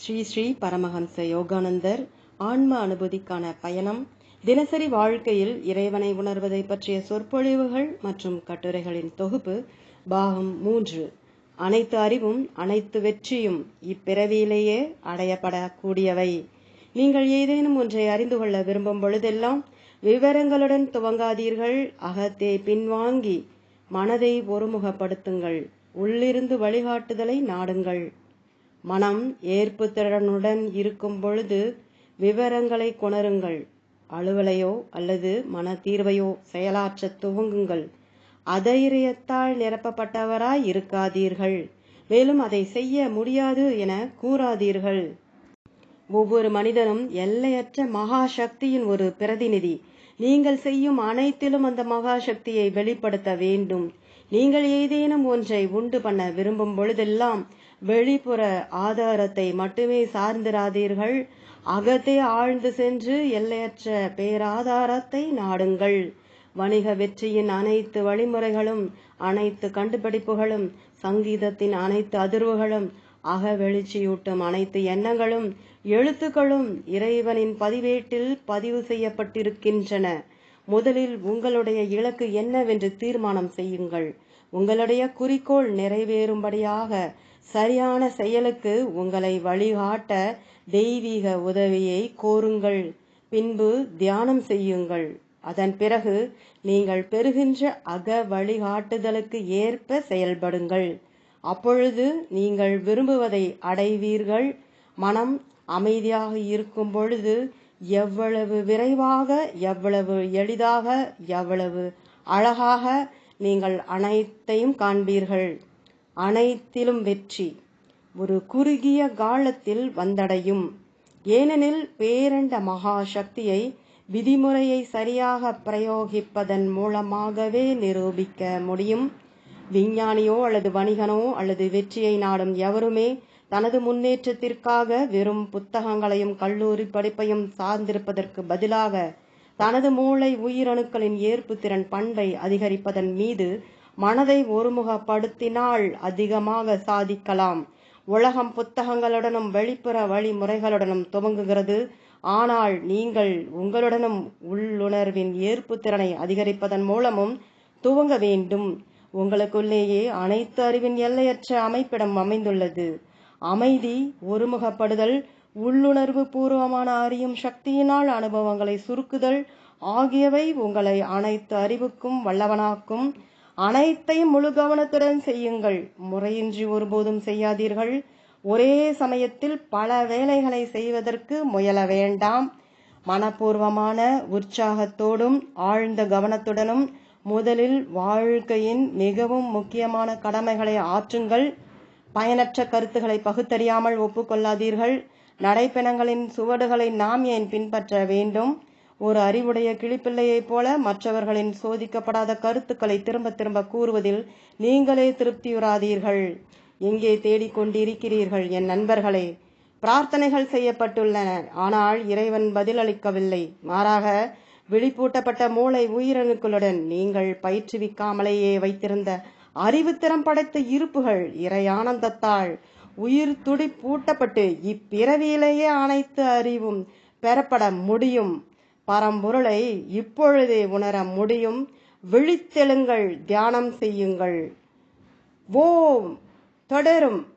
ஸ்ரீ ஸ்ரீ பரமஹம்ச யோகானந்தர் ஆன்ம அனுபூதிக்கான பயணம் தினசரி வாழ்க்கையில் இறைவனை உணர்வதை பற்றிய சொற்பொழிவுகள் மற்றும் கட்டுரைகளின் தொகுப்பு பாகம் மூன்று. அனைத்து அறிவும் அனைத்து வெற்றியும் இப்பிறவியிலேயே அடையப்படக்கூடியவை. நீங்கள் ஏதேனும் ஒன்றை அறிந்து கொள்ள விரும்பும் பொழுதெல்லாம் விவரங்களுடன் துவங்காதீர்கள். அகத்தே பின்வாங்கி மனதை ஒருமுகப்படுத்துங்கள். உள்ளிருந்து வழிகாட்டுதலை நாடுங்கள். மனம் ஏற்புத்திறனுடன் இருக்கும் பொழுது விவரங்களை கொணருங்கள். அலுவலையோ அல்லது மன தீர்வையோ செயலாற்ற துவங்குங்கள். அதைரியத்தால் நிரப்பப்பட்டவராய் இருக்காதீர்கள். மேலும் அதை செய்ய முடியாது என கூறாதீர்கள். ஒவ்வொரு மனிதனும் எல்லையற்ற மகா சக்தியின் ஒரு பிரதிநிதி. நீங்கள் செய்யும் அனைத்திலும் அந்த மகா சக்தியை வெளிப்படுத்த வேண்டும். நீங்கள் ஏதேனும் ஒன்றை உண்டு பண்ண விரும்பும் பொழுதெல்லாம் வெளிப்புற ஆதாரத்தை மட்டுமே சார்ந்திராதீர்கள். அகத்தே ஆழ்ந்து சென்று எல்லையற்ற பேராதாரத்தை நாடுங்கள். வணிக வெற்றியின் அனைத்து வழிமுறைகளும் அனைத்து கண்டுபிடிப்புகளும் சங்கீதத்தின் அனைத்து அதிர்வுகளும் அக வெளிச்சியூட்டும் அனைத்து எண்ணங்களும் எழுத்துக்களும் இறைவனின் பதிவேட்டில் பதிவு செய்யப்பட்டிருக்கின்றன. முதலில் உங்களுடைய இலக்கு என்னவென்று தீர்மானம் செய்யுங்கள். உங்களுடைய குறிக்கோள் நிறைவேறும்படியாக சரியான செயலுக்கு உங்களை வழிகாட்ட தெய்வீக உதவியை கோருங்கள். பின்பு தியானம் செய்யுங்கள். அதன் பிறகு நீங்கள் பெறுகின்ற அக வழிகாட்டுதலுக்கு ஏற்ப செயல்படுங்கள். அப்பொழுது நீங்கள் விரும்புவதை அடைவீர்கள். மனம் அமைதியாக இருக்கும் பொழுது எவ்வளவு விரைவாக எவ்வளவு எளிதாக எவ்வளவு அழகாக நீங்கள் அனைத்தையும் காண்பீர்கள். அனைத்திலும் வெற்றி. ஒரு குறுகிய காலத்தில் வந்தடையும். ஏனெனில் பேரண்ட மகா சக்தியை விதிமுறையை சரியாக பிரயோகிப்பதன் மூலமாகவே நிரூபிக்க முடியும். விஞ்ஞானியோ அல்லது வணிகனோ அல்லது வெற்றியை நாடும் எவருமே தனது முன்னேற்றத்திற்காக வெறும் புத்தகங்களையும் கல்லூரி படிப்பையும் சார்ந்திருப்பதற்கு பதிலாக தனது மூளை உயிரணுக்களின் ஏற்புத்திறன் பண்பை அதிகரிப்பதன் மீது மனதை ஒருமுகப்படுத்தினால் அதிகமாக சாதிக்கலாம். உலகம் புத்தகங்களுடனும் வெளிப்புற வழிமுறைகளுடனும் துவங்குகிறது. ஆனால் நீங்கள் உங்களுடனும் உள்ளுணர்வின் ஏற்பு திறனை அதிகரிப்பதன் மூலமும் துவங்க வேண்டும். உங்களுக்குள்ளேயே அனைத்து அறிவின் எல்லையற்ற அமைப்பிடம் அமைந்துள்ளது. அமைதி ஒருமுகப்படுதல் உள்ளுணர்வு பூர்வமான அறியும் சக்தியினால் அனுபவங்களை சுருக்குதல் ஆகியவை உங்களை அனைத்து அறிவுக்கும் வல்லவனாக்கும். அனைத்தையும் முழு கவனத்துடன் செய்யுங்கள். முறையின்றி ஒருபோதும் செய்யாதீர்கள். ஒரே சமயத்தில் பல வேலைகளை செய்வதற்கு முயல வேண்டாம். மனப்பூர்வமான உற்சாகத்தோடும் ஆழ்ந்த கவனத்துடனும் முதலில் வாழ்க்கையின் மிகவும் முக்கியமான கடமைகளை ஆற்றுங்கள். பயனற்ற கருத்துக்களை பகுத்தறியாமல் ஒப்புக்கொள்ளாதீர்கள். நடைப்பெணங்களின் சுவடுகளை நாம் ஏன் பின்பற்ற வேண்டும்? ஒரு அறிவுடைய கிளிப்பிள்ளையைப் போல மற்றவர்களின் சோதிக்கப்படாத கருத்துக்களை திரும்ப திரும்ப கூறுவதில் நீங்களே திருப்தியுறாதீர்கள். எங்கே தேடிக்கொண்டிருக்கிறீர்கள் என் நண்பர்களே. பிரார்த்தனைகள் செய்யப்பட்டுள்ளன. ஆனால் இறைவன் பதிலளிக்கவில்லை. மாறாக விழிப்பூட்டப்பட்ட மூளை உயிரணுக்களுடன் நீங்கள் பயிற்றுவிக்காமலேயே வைத்திருந்த அறிவுத்திறம் படைத்த இருப்புகள் இறை ஆனந்தத்தால் உயிர் துடிப்பூட்டப்பட்டு இப்பிறவியிலேயே அனைத்து அறிவும் பெறப்பட முடியும். பரம்பொருளை இப்பொழுதே உணர முடியும். விழித்தெழுங்கள் தியானம் செய்யுங்கள். ஓம். தொடரும்.